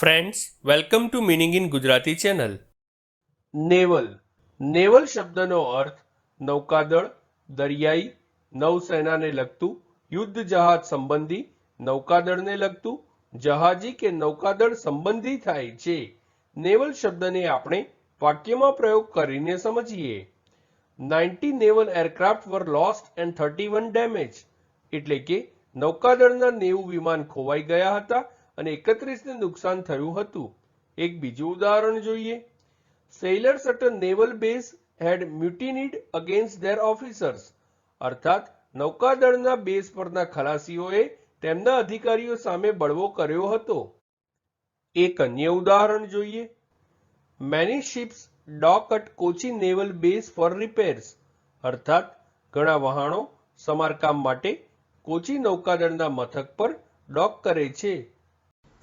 Friends welcome to meaning in Gujarati channel naval. Naval શબ્દનો અર્થ નૌકાદળ, દરિયાઈ, નૌસેનાને લગતું, યુદ્ધ જહાજ સંબંધી, નૌકાદળને લગતું, જહાજી કે નૌકાદળ સંબંધી થાય છે. નેવલ શબ્દને આપણે વાક્યમાં પ્રયોગ કરીને સમજીએ. Ninety naval aircraft were lost and thirty one damage એટલે કે નૌકાદળના નેવું વિમાન ખોવાઈ ગયા હતા અને એકત્રીસને નુકસાન થયું હતું. એક બીજું ઉદાહરણ જોઈએ. Sailors at naval base had mutinied against their officers. અર્થાત, નૌકાદળના બેઝ પરના ખલાસીઓએ તેમના અધિકારીઓ સામે બળવો કર્યો હતો. એક અન્ય ઉદાહરણ જોઈએ. Many ships dock at Kochi naval base for repairs અર્થાત, ઘણા વહાણો સમારકામ માટે કોચી નૌકાદળના મથક પર ડોક કરે છે.